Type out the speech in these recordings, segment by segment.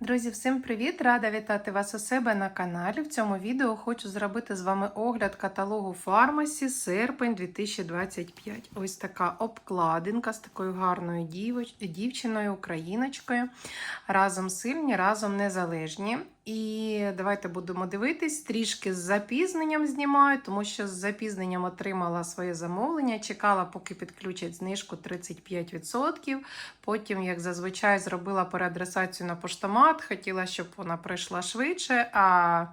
Друзі, всім привіт! Рада вітати вас у себе на каналі. В цьому відео хочу зробити з вами огляд каталогу Фармасі серпень 2025. Ось така обкладинка з такою гарною дівчиною, україночкою. Разом сильні, разом незалежні. І давайте будемо дивитись. Трішки з запізненням знімаю, тому що з запізненням отримала своє замовлення. Чекала, поки підключать знижку 35%. Потім, як зазвичай, зробила переадресацію на поштомат. Хотіла, щоб вона прийшла швидше. А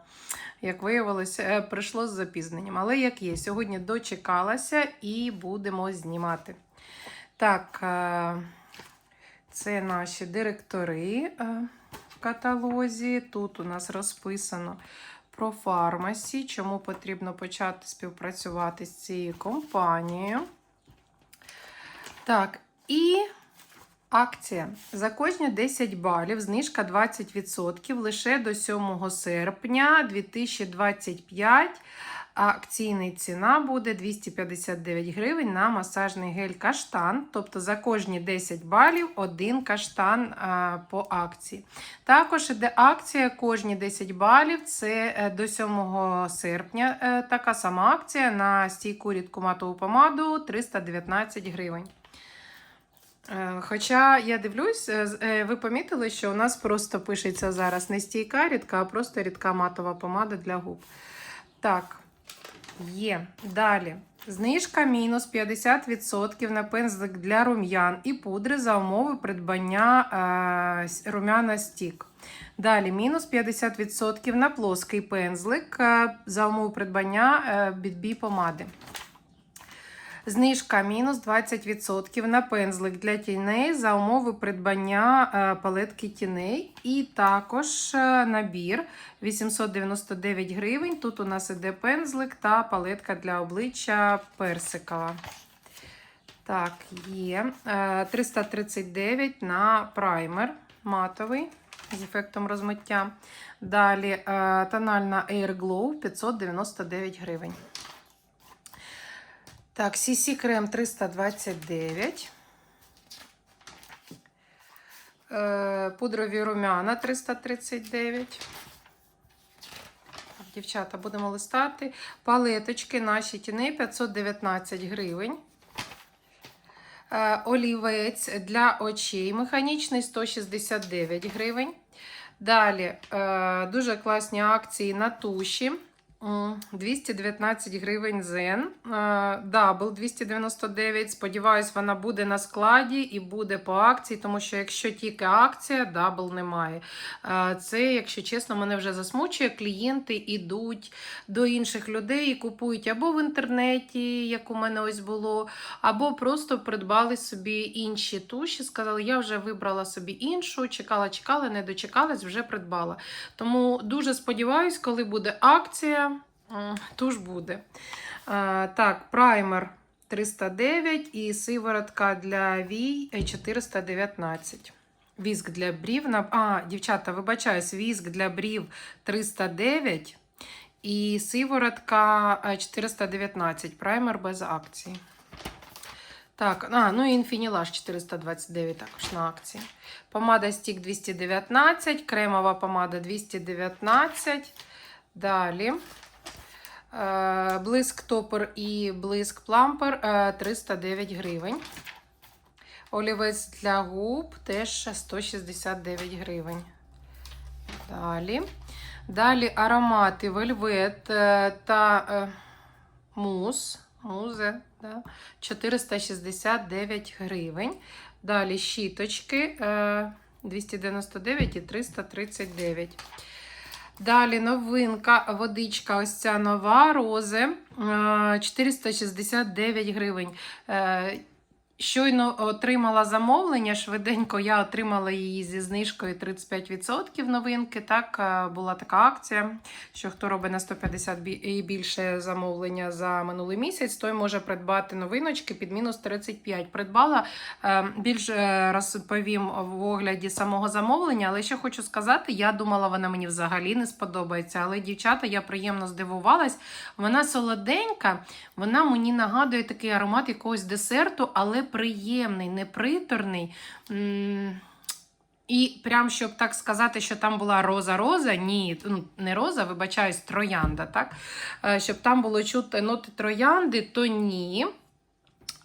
як виявилося, е, прийшло з запізненням. Але як є, сьогодні дочекалася і будемо знімати. Так, е, це наші директори е, каталозі. Тут у нас розписано про фармасі, чому потрібно почати співпрацювати з цією компанією. Так, і акція. За кожні 10 балів знижка 20% лише до 7 серпня 2025. Акційна ціна буде 259 гривень на масажний гель каштан. Тобто за кожні 10 балів один каштан а, по акції. Також іде акція кожні 10 балів. Це е, до 7 серпня е, така сама акція на стійку рідку матову помаду 319 гривень. Е, Хоча я дивлюсь, ви помітили, що у нас просто пишеться зараз не стійка рідка, а просто рідка матова помада для губ. Так, є. Далі. Знижка мінус 50% на пензлик для рум'ян і пудри за умови придбання е, рум'яна стік. Далі мінус 50% на плоский пензлик е, за умови придбання е, бідбі помади. Знижка мінус 20% на пензлик для тіней за умови придбання е, палетки тіней. І також е, набір 899 гривень. Тут у нас іде пензлик та палетка для обличчя персикова. Так, є. Е, 339 на праймер матовий з ефектом розмиття. Далі е, тональна Air Glow 599 гривень. Так, CC крем 329. Е, Пудрові румяна 339. Дівчата, будемо листати. Палеточки наші тіни 519 гривень. Е, Олівець для очей механічний 169 гривень. Далі е, дуже класні акції на туші. М, 219 гривень зен. Е, Дабл 299. Сподіваюсь, вона буде на складі і буде по акції, тому що якщо тільки акція, дабл немає. Е, Це, якщо чесно, мене вже засмучує. Клієнти йдуть до інших людей і купують або в інтернеті, як у мене ось було, або просто придбали собі інші туші. Сказали, я вже вибрала собі іншу, чекала, чекала, не дочекалась, вже придбала. Тому дуже сподіваюсь, коли буде акція, туш буде. Е, Так, праймер 309 і сиворотка для вій е, 419. Віск для брів. А, дівчата, вибачаюсь, віск для брів 309 і сиворотка е, 419. Праймер без акції. Так, а, ну і інфінілаж 429 також на акції. Помада стік 219, кремова помада 219. Далі. Е, Блиск топер і блиск плампер е, 309 гривень. Олівець для губ теж 169 гривень. Далі. Далі аромати вельвет е, та е, мус. Музе, да, 469 гривень. Далі щіточки е, 299 і 339. Далі новинка, водичка, ось ця нова рози е, 469 гривень. Щойно отримала замовлення, швиденько я отримала її зі знижкою 35% новинки. Так, е, була така акція, що хто робить на 150 і більше замовлення за минулий місяць, той може придбати новиночки під мінус 35. Придбала е, більш е, розповім в огляді самого замовлення, але що хочу сказати, я думала, вона мені взагалі не сподобається. Але дівчата, я приємно здивувалась. Вона солоденька, вона мені нагадує такий аромат якогось десерту, але приємний, не приторний. І прям щоб так сказати, що там була роза-роза, ні, ну, не роза, вибачаюсь, троянда, так? Е, Щоб там було чути ноти троянди, то ні.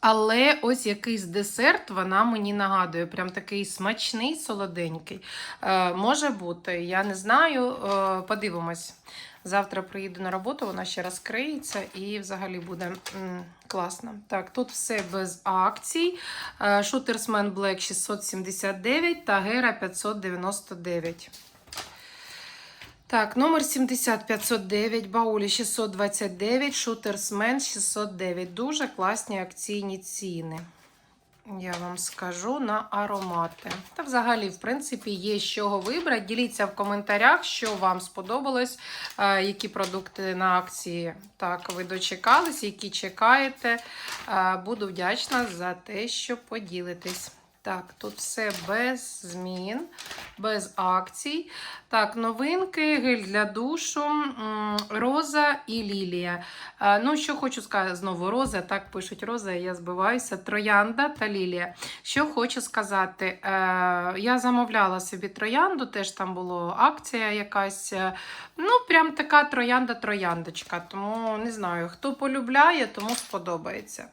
Але ось якийсь десерт вона мені нагадує. Прям такий смачний, солоденький. Е, може бути, я не знаю. Е, подивимось. Завтра приїду на роботу, вона ще розкриється і взагалі буде класно. Так, тут все без акцій. Е, Шутерсмен Black 679 та Гера 599. Так, номер 70 509, Баулі 629, Шутерсмен 609. Дуже класні акційні ціни. Я вам скажу на аромати. Та взагалі, в принципі, є з чого вибрати. Діліться в коментарях, що вам сподобалось, е, які продукти на акції так ви дочекались, які чекаєте. Е, Буду вдячна за те, що поділитесь. Так, тут все без змін, без акцій. Так, новинки, гель для душу, роза і лілія. Е, Ну, що хочу сказати, знову роза, так пишуть роза, я збиваюся. Троянда та лілія. Що хочу сказати, е, я замовляла собі троянду, теж там була акція якась. е, Ну, прям така троянда-трояндочка. Тому не знаю, хто полюбляє, тому сподобається.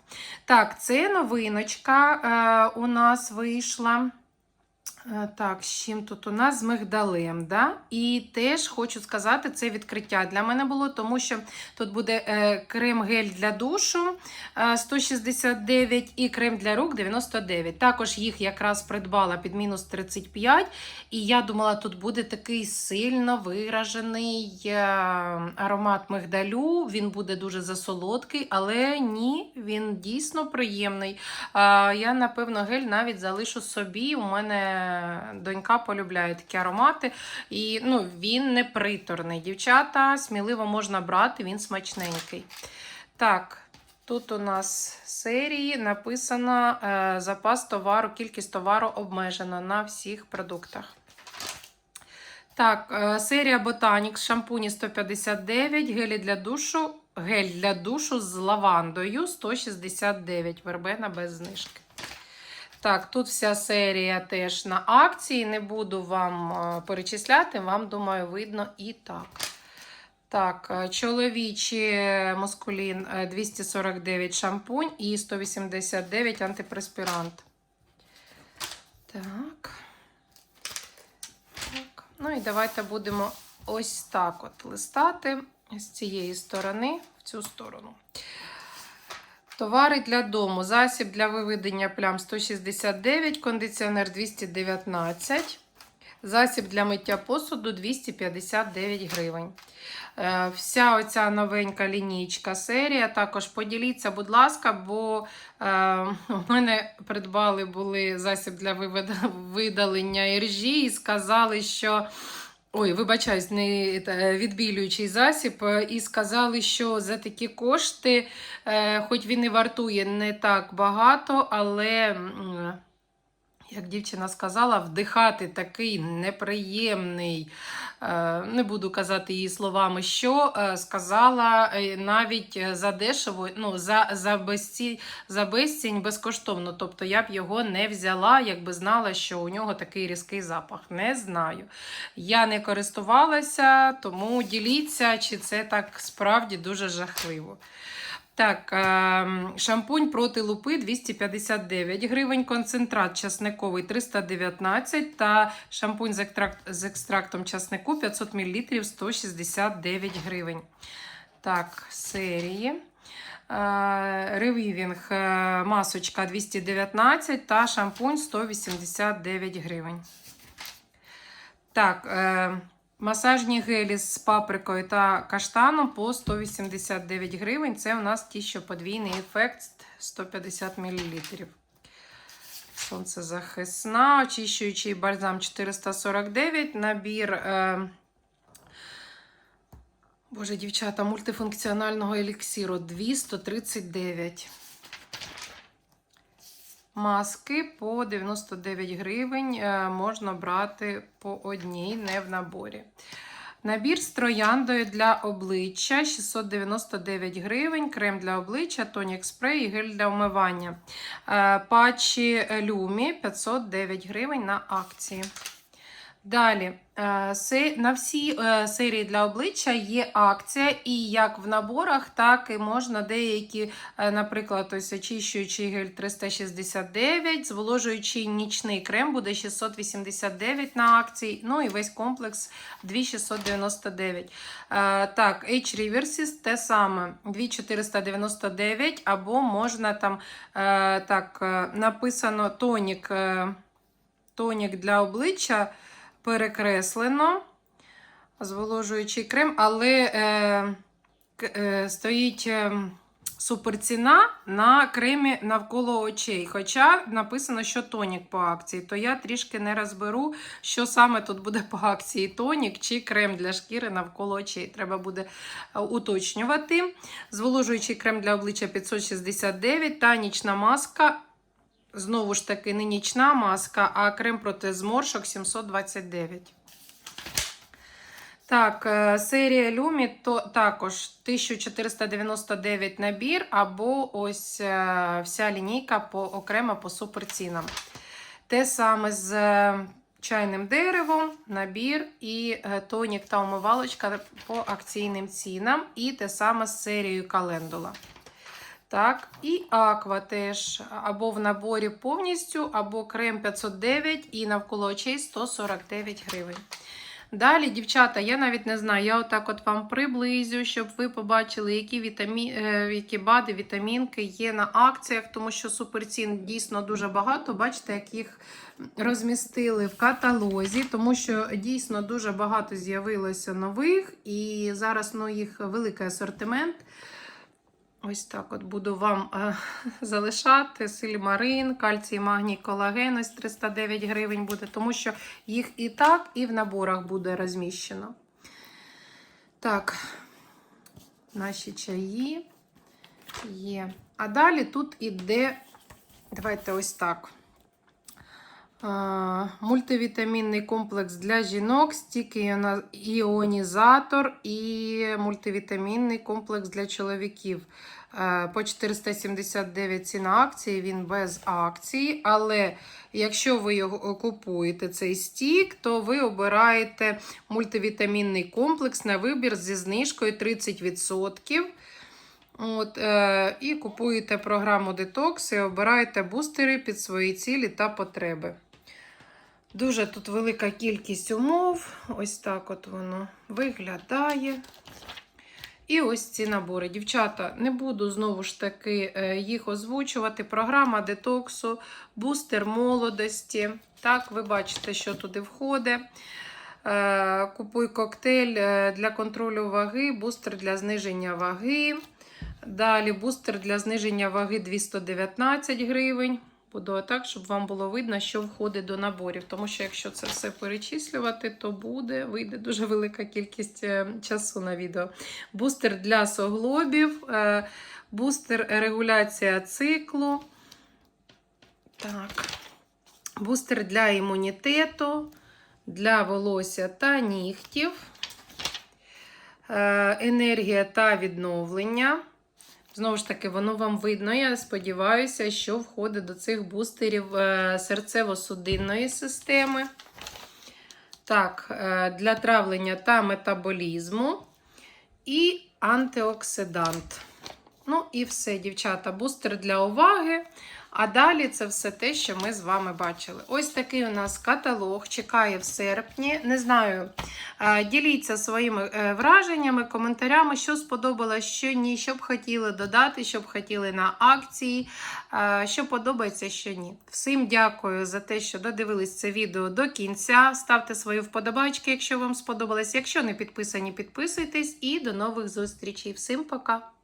Так, це новиночка у нас вийшла. Е, Так, з чим тут у нас з мигдалем, да? І теж хочу сказати, це відкриття для мене було, тому що тут буде е, крем-гель для душу е, 169 і крем для рук 99. Також їх якраз придбала під мінус 35. І я думала, тут буде такий сильно виражений е, аромат мигдалю. Він буде дуже засолодкий, але ні, він дійсно приємний. Е, Я, напевно, гель навіть залишу собі. У мене донька полюбляє такі аромати. І ну, він не приторний. Дівчата, сміливо можна брати, він смачненький. Так, тут у нас серії написано е, запас товару, кількість товару обмежена на всіх продуктах. Так, е, серія Ботанікс, шампуні 159, гелі для душу, гель для душу з лавандою 169, вербена без знижки. Так, тут вся серія теж на акції. Не буду вам е, перечисляти, вам, думаю, видно і так. Так, е, чоловічі мускулін е, 249 шампунь і 189 антипреспірант. Так. так. Ну і давайте будемо ось так от листати з цієї сторони в цю сторону. Товари для дому. Засіб для виведення плям 169, кондиціонер 219, засіб для миття посуду 259 гривень. Е, Вся оця новенька лінійка серія. Також поділіться, будь ласка, бо е, у мене придбали були засіб для видалення іржі і сказали, що. Ой, вибачаюсь, не відбілюючий засіб, е, і сказали, що за такі кошти, е, хоч він і вартує не так багато, але, як дівчина сказала, вдихати такий неприємний, е, не буду казати її словами, що е, сказала е, навіть за дешево, ну, за, за, безці, за безцінь безкоштовно. Тобто я б його не взяла, якби знала, що у нього такий різкий запах. Не знаю. Я не користувалася, тому діліться, чи це так справді дуже жахливо. Так, ем, шампунь проти лупи 259 гривень, концентрат часниковий 319 та шампунь з, екстракт, з екстрактом часнику 500 мл 169 гривень. Так, серії. Е, Ревівінг е, масочка 219 та шампунь 189 гривень. Так, е, масажні гелі з паприкою та каштаном по 189 гривень. Це у нас ті, що подвійний ефект 150 мл. Сонцезахисна, очищуючий бальзам 449, набір. Е, Боже, дівчата, мультифункціонального еліксиру 239. Маски по 99 гривень е, можна брати по одній, не в наборі. Набір з трояндою для обличчя 699 гривень, крем для обличчя, тонік спрей і гель для вмивання. Е, Патчі Люмі 509 гривень на акції. Далі, е, на всі е, серії для обличчя є акція, і як в наборах, так і можна деякі, е, наприклад, ось очищуючий гель 369, зволожуючий нічний крем буде 689 на акції, ну і весь комплекс 2699. Е, Так, H Reverses те саме 2499, або можна там так написано тонік, тонік для обличчя перекреслено, зволожуючий крем, але е, е, стоїть е, суперціна на кремі навколо очей. Хоча написано, що тонік по акції, то я трішки не розберу, що саме тут буде по акції: тонік чи крем для шкіри навколо очей. Треба буде е, уточнювати. Зволожуючий крем для обличчя 569 та нічна маска. Знову ж таки, не нічна маска, а крем проти зморшок 729. Так, е, серія Люмі то також 1499 набір, або ось е, вся лінійка по, окремо по суперцінам. Те саме з е, чайним деревом, набір і тонік та умивалочка по акційним цінам. І те саме з серією календула. Так, і аква теж або в наборі повністю, або крем 509 і навколо очей 149 гривень. Далі, дівчата, я навіть не знаю, я отак от вам приблизю, щоб ви побачили, які, вітамі... е, які БАДи, вітамінки є на акціях, тому що суперцін дійсно дуже багато. Бачите, як їх розмістили в каталозі, тому що дійсно дуже багато з'явилося нових, і зараз ну, їх великий асортимент. Ось так от буду вам е, залишати сильмарин, кальцій, магній, колаген, ось 309 гривень буде, тому що їх і так, і в наборах буде розміщено. Так, наші чаї є. А далі тут іде, давайте ось так. Мультивітамінний комплекс для жінок, стільки іонізатор і мультивітамінний комплекс для чоловіків. Е, По 479 ціна акції, він без акції. Але якщо ви його купуєте цей стік, то ви обираєте мультивітамінний комплекс на вибір зі знижкою 30%. От, е, і купуєте програму Detox і обираєте бустери під свої цілі та потреби. Дуже тут велика кількість умов. Ось так от воно виглядає. І ось ці набори. Дівчата, не буду знову ж таки е, їх озвучувати. Програма детоксу, бустер молодості. Так, ви бачите, що туди входить. Е, Купуй коктейль е, для контролю ваги, бустер для зниження ваги. Далі бустер для зниження ваги 219 гривень. Так, щоб вам було видно, що входить до наборів. Тому що якщо це все перечислювати, то буде, вийде дуже велика кількість е, часу на відео. Бустер для суглобів, е, бустер регуляція циклу. Так. Бустер для імунітету, для волосся та нігтів. Е, Енергія та відновлення. Знову ж таки, воно вам видно. Я сподіваюся, що входить до цих бустерів е, серцево-судинної системи. Так, е, для травлення та метаболізму. І антиоксидант. Ну і все, дівчата, бустер для уваги. А далі це все те, що ми з вами бачили. Ось такий у нас каталог чекає в серпні. Не знаю, е, діліться своїми е, враженнями, коментарями, що сподобалось, що ні, що б хотіли додати, що б хотіли на акції, е, що подобається, що ні. Всім дякую за те, що додивились це відео до кінця. Ставте свої вподобайки, якщо вам сподобалось. Якщо не підписані, підписуйтесь і до нових зустрічей. Всім пока!